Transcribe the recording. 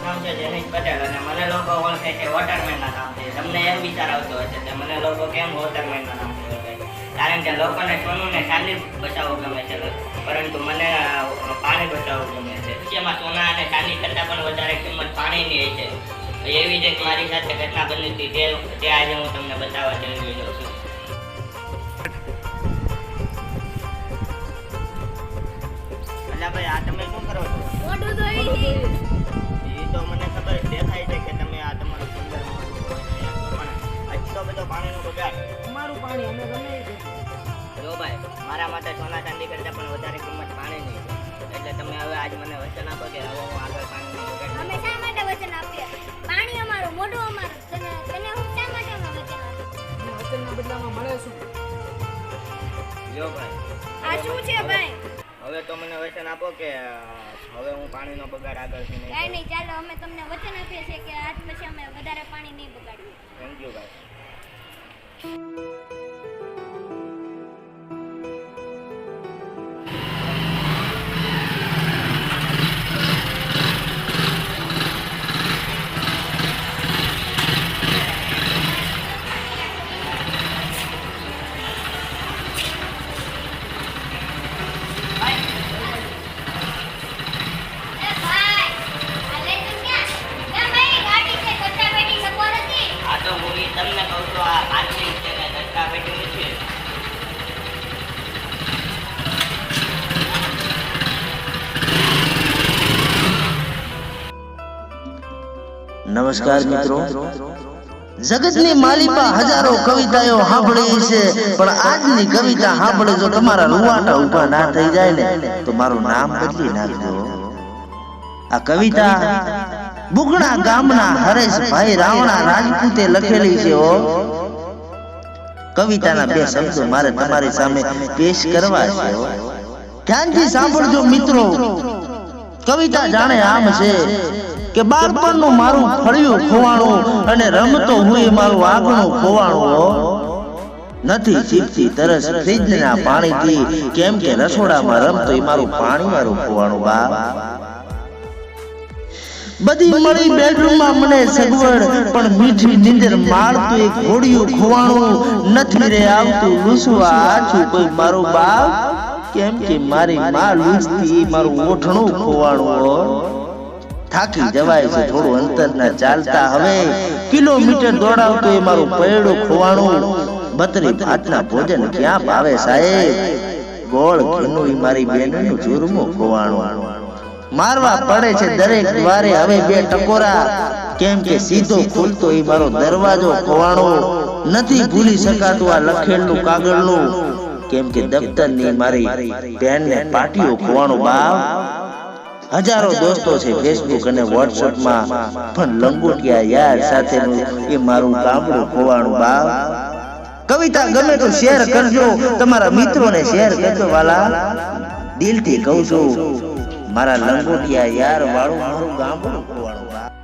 નામ ગમે છે પરંતુ મને પાણી બચાવવું ગમે છે સોના અને ચાંદી કરતાં પણ વધારે કિંમત પાણીની હોય છે એવી જ એક મારી સાથે ઘટના બની હતી તે આજે હું તમને બતાવવા જઈ રહ્યો છું ભાઈ આ તમે શું કરો છો? મોઢું ધોઈ એ તો મને ખબર દેખાય છે કે તમે આ તમારું સુંદર મોઢું ધોઈને પણ આટલો બધો પાણીનો બગાડ. અમારું પાણી અમે ગમે જો ભાઈ મારા માટે સોના ચાંદી કરતાં પણ વધારે કિંમત પાણીની છે. એટલે તમે હવે આજ મને વચન આપો કે હવે હું આગળ પાણી બગાડ અમે શા માટે વચન આપીએ? પાણી અમારું મોઢું અમારું. તને તને હું શા માટે અમે વચન આપીએ? વચનના બદલામાં મળે શું? જો ભાઈ. આ શું છે ભાઈ? હવે તો મને વચન આપો કે હવે હું પાણીનો બગાડ આગળથી નહીં કાંઈ નહીં ચાલો અમે તમને વચન આપીએ છીએ કે આજ પછી અમે વધારે પાણી નહીં બગાડીએ. થેન્ક યુ ભાઈ નમસ્કાર મિત્રો. જગતની માલિકા હજારો કવિતાઓ સાંભળી છે પણ આજની કવિતા સાંભળે જો તમારા રૂવાટા ઊભા ના થઈ જાય ને, તો મારું નામ બદલી નાખજો. આ કવિતા બુગણા ગામના હરેશભાઈ રાવણા રાજપૂતે લખેલી છે હો. કવિતાના બે શબ્દો મારે તમારી સામે પેશ કરવા છે ધ્યાનથી સાંભળજો મિત્રો. કવિતા જાણે આમ છે કે બાળપણનું મારું ફળિયું ખોવાણું અને રમતો હું એ મારું આગનું ખોવાણું. નથી જીભથી તરસ ફ્રીજના પાણીથી. કેમ કે રસોડામાં રમતો એ મારું પાણી મારું ખોવાણું બા. બધી મળી બેડરૂમમાં મને સગવડ પણ મીઠી નીંદર મારતું એક ઘોડિયું ખોવાણું નથી રે આવતું. લૂસવા આછું કોઈ મારું બાપ? કેમ કે મારી માં લૂસતી મારું ઓઠણું ખોવાણું થાકી જવાય છે થોડું અંતર ના ચાલતા હવે કિલોમીટર દોડાવતો એ મારું પૈડું ખોવાણું. બતરી ભાતના ભોજન ક્યાં ભાવે સાહેબ? ગોળ ઘીનું મારી બેનનું ચૂરમું ખોવાણું. મારવા પડે છે દરેક વારે. હવે બે ટકોરા. કેમ કે સીધો ખુલતો એ મારો દરવાજો ખોવાણો. નથી ભૂલી શકાતું આ લખેલું કાગળનું. કેમ કે દફતરની મારી બેનને પાટીઓ ખોવાણું બાપ હજારો દોસ્તો છે ફેસબુક અને વોટ્સએપમાં. પણ લંગોટિયા યાર સાથેનું એ મારું ગામડું ખોવાણું બાપ કવિતા ગમે તો શેર કરજો. તમારા મિત્રોને શેર કરજો વાલા. દિલથી કહું છું મારા લંગોટિયા યાર વાળું મારું ગામડું ખોવાણું